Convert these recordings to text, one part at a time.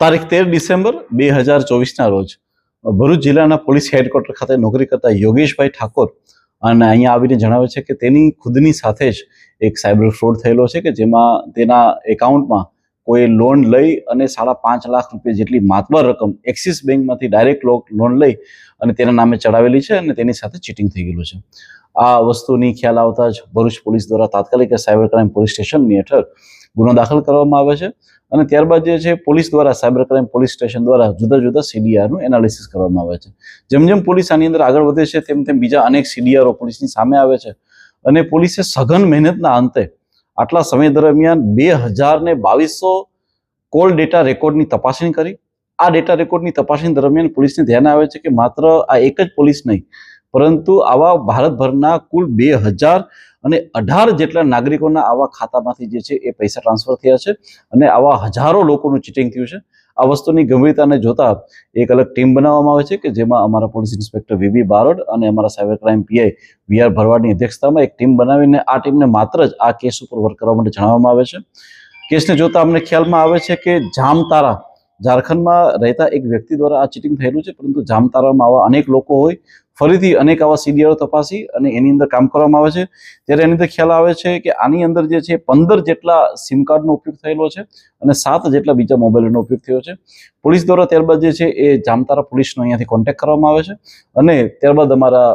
તારીખ તેર ડિસેમ્બર બે હજાર ચોવીસના રોજ ભરૂચ જિલ્લાના પોલીસ હેડક્વાર્ટર ખાતે નોકરી કરતા યોગેશભાઈ ઠાકોર અને અહીંયા આવીને જણાવે છે કે તેની ખુદની સાથે જ એક સાયબર ફ્રોડ થયેલો છે કે જેમાં તેના એકાઉન્ટમાં કોઈ લોન લઈ અને સાડા પાંચ લાખ રૂપિયા જેટલી માતબર રકમ એક્સિસ બેંકમાંથી ડાયરેક્ટ લોન લઈ અને તેના નામે ચડાવેલી છે અને તેની સાથે ચીટિંગ થઈ ગયેલું છે. આ વસ્તુની ખ્યાલ આવતા જ ભરૂચ પોલીસ દ્વારા તાત્કાલિક સાયબર ક્રાઇમ પોલીસ સ્ટેશનની હેઠળ ગુનો દાખલ કરવામાં આવે છે. અને ત્યારબાદ જે છે, પોલીસ દ્વારા, સાયબર ક્રાઇમ પોલીસ સ્ટેશન દ્વારા જુદા જુદા સીડીઆરનું એનાલિસિસ કરવામાં આવે છે. જેમ જેમ પોલીસ આની અંદર આગળ વધે છે, તેમ તેમ બીજા અનેક સીડીઆરો પોલીસની સામે આવે છે. અને પોલીસે સઘન મહેનતના અંતે આટલા સમય દરમિયાન બે હજાર ને બાવીસો કોલ ડેટા રેકોર્ડની તપાસણી કરી. આ ડેટા રેકોર્ડની તપાસણી દરમિયાન પોલીસને ધ્યાન આવે છે કે માત્ર આ એક જ પોલીસ નહીં પરંતુ આવા ભારતભરના કુલ બે હજાર અને અઢાર જેટલા નાગરિકોના આવા ખાતામાંથી જે છે એ પૈસા ટ્રાન્સફર થયા છે અને આવા હજારો લોકોનું ચીટિંગ થયું છે. આ વસ્તુની ગંભીરતાને જોતા એક અલગ ટીમ બનાવવામાં આવે છે કે જેમાં અમારા પોલીસ ઇન્સ્પેક્ટર વીબી બારોડ અને અમારા cyber crime PI V R ભરવાડની અધ્યક્ષતામાં એક ટીમ બનાવીને આ ટીમને માત્ર જ આ કેસ ઉપર વર્ક કરવા માટે જણાવવામાં આવે છે. કેસને જોતા અમને ખ્યાલમાં આવે છે કે જામતારા, ઝારખંડમાં રહેતા એક વ્યક્તિ દ્વારા આ ચીટિંગ થયેલું છે, પરંતુ જામતારામાં આવા અનેક લોકો હોય ફરીથી અનેક આવા સીડીઆરો તપાસી અને એની અંદર કામ કરવામાં આવે છે. ત્યારે એની અંદર ખ્યાલ આવે છે કે આની અંદર જે છે પંદર જેટલા સિમ કાર્ડનો ઉપયોગ થયેલો છે અને સાત જેટલા બીજા મોબાઈલનો ઉપયોગ થયો છે. પોલીસ દ્વારા ત્યારબાદ જે છે એ જામતારા પોલીસનો અહીંયાથી કોન્ટેક્ટ કરવામાં આવે છે અને ત્યારબાદ અમારા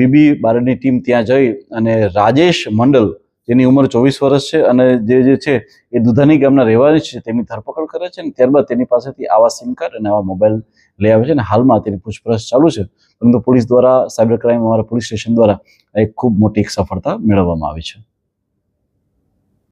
વીબી બારની ટીમ ત્યાં જઈ અને રાજેશ મંડલ જેની ઉંમર ચોવીસ વર્ષ છે અને જે જે છે એ દુધાની ગામના રહેવાની છે, તેમની ધરપકડ કરે છે અને ત્યારબાદ તેની પાસેથી આવા સિમ કાર્ડ અને આવા મોબાઈલ લઈ આવે છે અને હાલમાં તેની પૂછપરછ ચાલુ છે. પરંતુ પોલીસ દ્વારા સાયબર ક્રાઇમ અમારા પોલીસ સ્ટેશન દ્વારા એક ખૂબ મોટી એક સફળતા મેળવવામાં આવી છે.